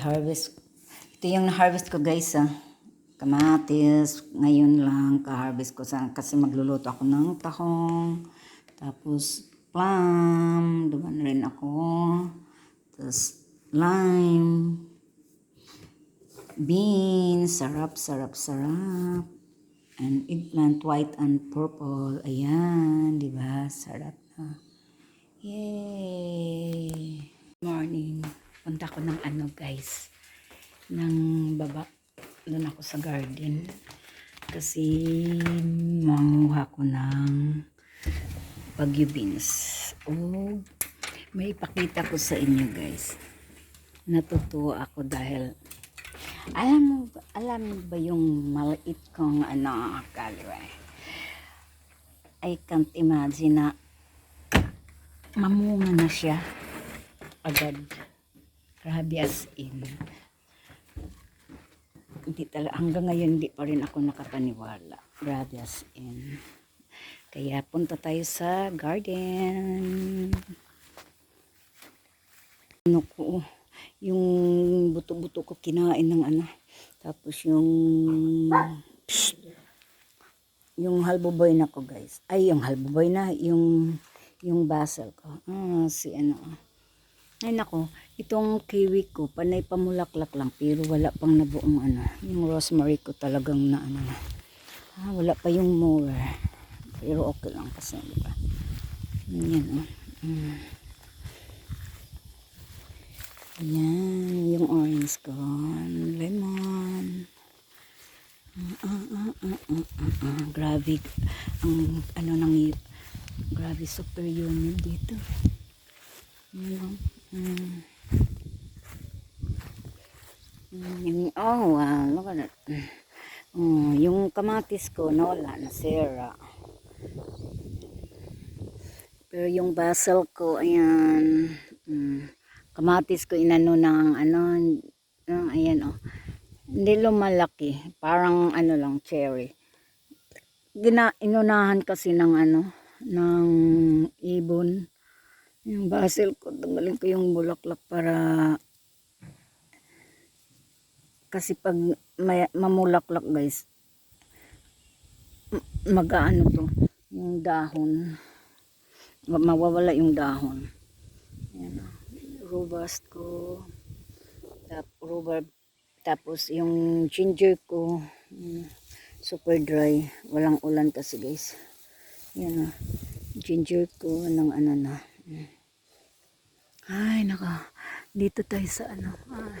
harvest. Ito yung na-harvest ko guys ah. Kamatis. Ngayon lang ka-harvest ko sa, kasi magluluto ako ng tahong. Tapos plum. Duman rin ako. Tapos lime. Beans. Sarap, sarap, sarap. And eggplant white and purple. Ayan, di ba? Sarap na. Yay! Morning. Punta ko ng ano guys. Ng baba. Doon ako sa garden. Kasi manguha ko ng bagyo beans. Oh, may ipakita ko sa inyo guys. Natutuwa ako dahil alam mo, alam ba yung maliit kong ano, kaliwa? I can't imagine na mamunga na siya agad. Grabe as in. Hindi talaga, hanggang ngayon hindi pa rin ako nakapaniwala. Grabe as in. Kaya punta tayo sa garden. Ano ko, yung buto-buto ko kinain ng ano. Tapos yung yung halboboy na ko guys. Ay, yung halboboy na, yung yung basil ko. Ah, si ano. Ay nako, itong kiwi ko, panay pamulaklak lang, pero wala pang nabuong ano. Yung rosemary ko talagang na ano na. Ah, wala pa yung more. Pero okay lang kasi, di ba? Yan, oh. Mm. Yan, yung orange ko. Lemon. Ah, ah, ah, ah, ah, ah, ah. Grabe, ang ano nang grabe super humid dito. Yan, oh. Mm. Mm, Yung, oh, wow, look at that. Oh, yung kamatis ko, nawala na sira. Pero yung basil ko, ayan. Mm, kamatis ko inano ng ano, ayan oh. Hindi lumalaki, parang ano lang cherry. Gina inunahan kasi ng ano, ng ibon. Yung basil ko, tanggalin ko yung bulaklak para kasi pag may, mamulaklak guys, m- mag-ano to, yung dahon, ma- mawawala yung dahon. Yan, oh. robust ko, tap, rhubarb, tapos yung ginger ko, mm, super dry, walang ulan kasi guys. Yan oh. ginger ko ng ano na. Ay, naka, dito tayo sa ano, ah,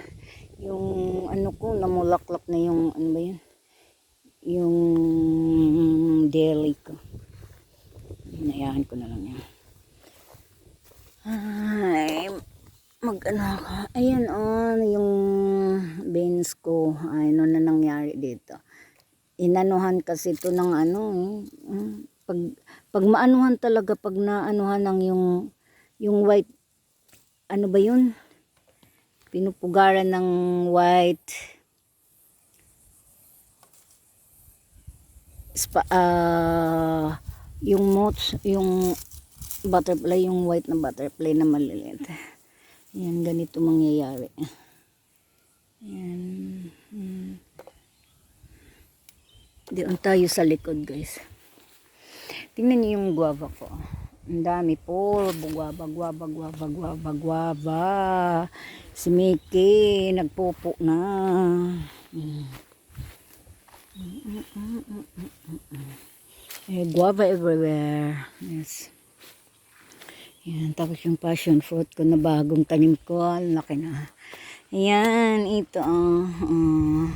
yung ano ko, namulaklak na yung, ano ba yun? Yung deli ko. Hinayahan ko na lang yan. Ay, mag ano ako. Ayan oh, yung beans ko. Ay, ano na nangyari dito. Inanuhan kasi ito ng ano eh. Mm, Pag, pag maanuhan talaga, pag naanuhan ng yung, yung white, ano ba yun? Pinupugaran ng white, spa, ah, yung moths, yung butterfly, yung white na butterfly na maliliit. Yan, ganito mangyayari. Yan. Hmm. Diyan tayo sa likod, guys. Tingnan niyo yung guava ko. Ang dami po. Guava, guava, guava, guava, guava. Si Mickey, nagpupo na. Eh, guava everywhere. Yes. Yan, tapos yung passion fruit ko na bagong tanim ko, laki na. Ayan, ito, ah. Uh,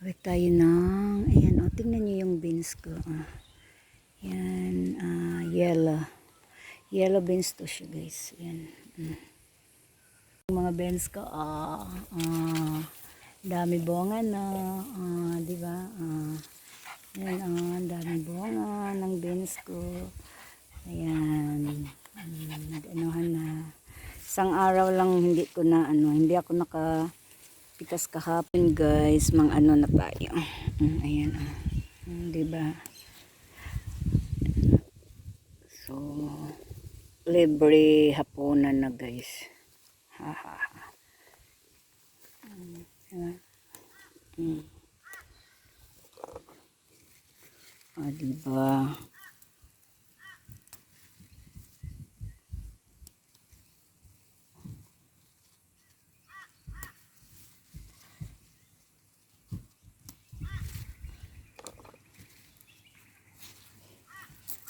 Wait tayo ng, ayan, oh, tingnan niyo yung beans ko. ah. Yan, ah, yellow. Yellow beans to siya, guys. Yan. Mm. Mga beans ko, ah, ah, dami bunga na, ah, di ba? Ah, yan, ah, dami bunga ng beans ko. Ayan. Mm, nag-anuhan na. Isang araw lang hindi ko na ano, hindi ako naka pitas kahapon guys, mang ano na tayo. Mm, ayan ah. Mm, 'di ba? So libre hapunan na guys. Ha ha ha. Hmm. Ah, diba?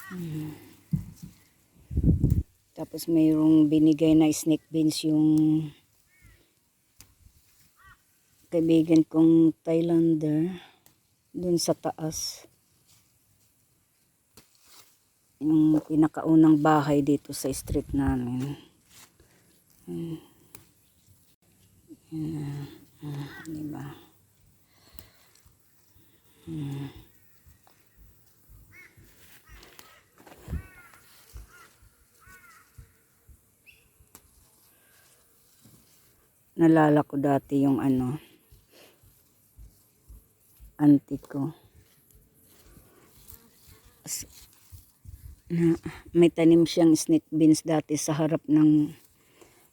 Hmm. Tapos mayroong binigay na snake beans yung kaibigan kong Thailander dun sa taas. Yung pinakaunang bahay dito sa street namin. Hmm. Yan. Ah, diba? Nalala ko dati yung ano, auntie ko. Na, may tanim siyang snake beans dati sa harap ng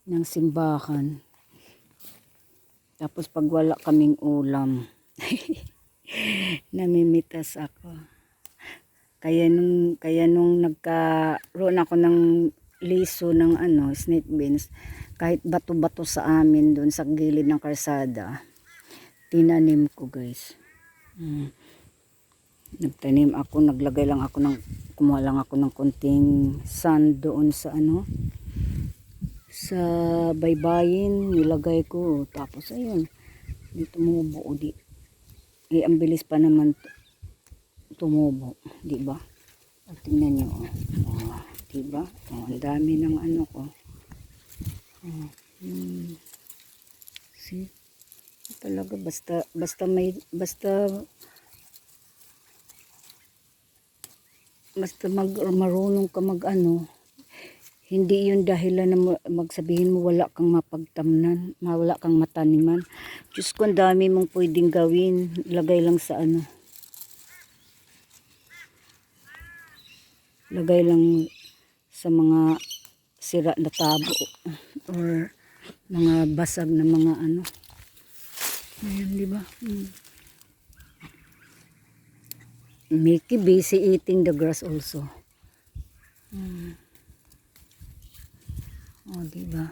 ng simbahan. Tapos pag wala kaming ulam, namimitas ako. Kaya nung kaya nung nagkaroon ako ng liso ng ano, snake beans, kahit bato-bato sa amin doon sa gilid ng karsada, tinanim ko guys. Mm. Nagtanim ako, naglagay lang ako ng, kumuha lang ako ng konting sand doon sa ano, sa baybayin, nilagay ko. Tapos ayun, di tumubo di. Eh, ang bilis pa naman tu- tumubo, di ba? Tingnan nyo, oh. Oh, di ba? Oh, ang dami ng ano ko. Oh, hmm. See? Talaga, basta, basta may, basta basta mag, marunong ka mag ano, hindi yun dahilan na magsabihin mo wala kang mapagtamnan, ma- wala kang mataniman. Diyos ko, ang dami mong pwedeng gawin. Lagay lang sa ano. Lagay lang sa mga sira na tabo or mga basag na mga ano. Ayan, di ba? Hmm. Mickey busy eating the grass also. Hmm. Oh, di ba?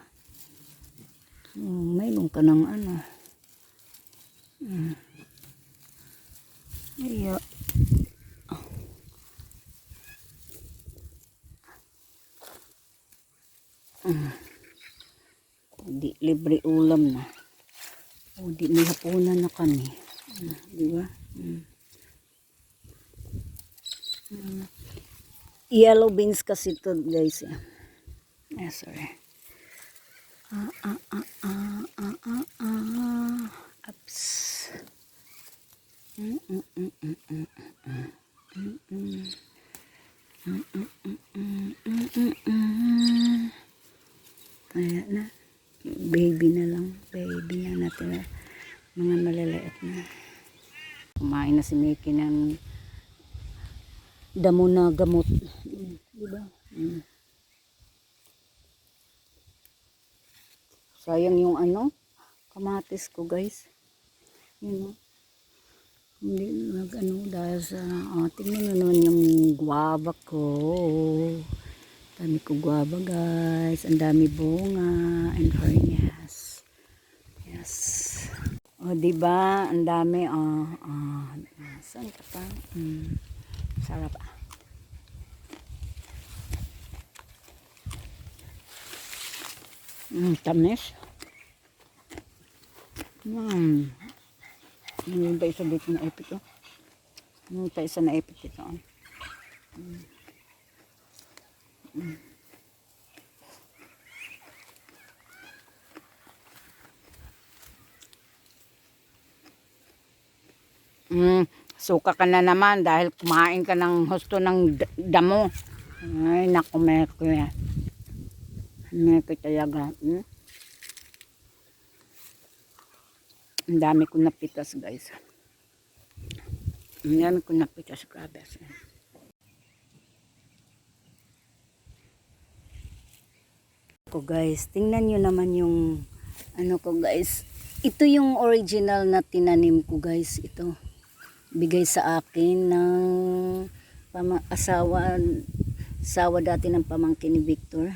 Oh, mayroon ka ng ano. Hmm. Iya. Hmm. Di libre ulam na. O di may hapunan na kami. Hmm, di ba? Hmm. Yellow beans kasi to guys. eh. Ah, sorry. Ah, ah, ah, ah, ah, ah, ah. Na si Mickey ng damo na gamot. Mm, Di ba? Mm. Sayang yung ano, kamatis ko guys. Yun o. Hindi nag ano dahil sa, oh, tingnan mo naman yung guava ko. Dami ko guava guys. Ang dami bunga and fairness. Yes. O, di ba? Ang dami, oh. oh. Saan ka pa? Mm. Sarap ah. Mm, tamis. Mm. Ano ba isa dito na ipit oh? Ano pa isa na ipit dito oh? Mm. Mm. Mm, suka ka na naman dahil kumain ka ng husto ng damo. Ay, naku, meko yan. Meko talaga. Hmm? Ang dami ko napitas, guys. Ang dami ko napitas, grabe. Ko guys, tingnan nyo naman yung ano ko guys, ito yung original na tinanim ko guys. Ito. Bigay sa akin ng asawa, asawa dati ng pamangkin ni Victor.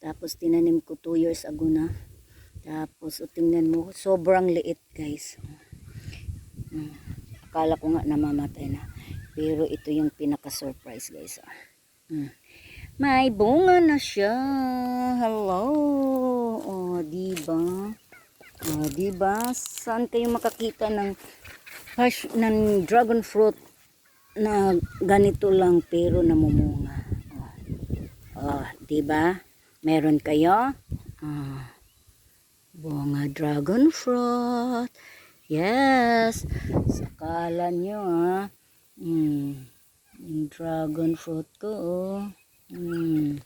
Tapos tinanim ko 2 years ago na. Tapos o mo, sobrang liit guys. Mm. Akala ko nga namamatay na. Pero ito yung pinaka-surprise guys. ah. Mm. May bunga na siya. Hello. Oh, di ba? Oh, di ba? Saan kayo makakita ng hash, ng dragon fruit na ganito lang pero namumunga? Oh, oh di ba? Meron kayo? Ah. bunga dragon fruit. Yes. Sakala nyo ah. Hmm. Dragon fruit ko oh. Hmm.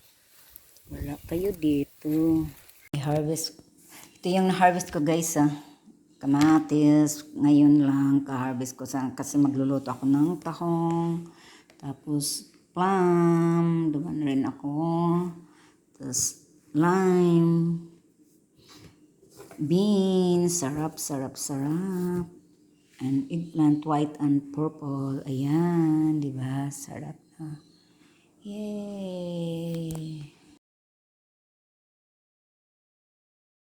Wala kayo dito. I-harvest. Ito yung na-harvest ko guys ah. Kamatis. Ngayon lang ka-harvest ko sa, kasi magluluto ako ng tahong. Tapos plum. Duman rin ako. Tapos lime. Beans. Sarap, sarap, sarap. And eggplant white and purple. Ayan, di ba? Sarap na. Yay!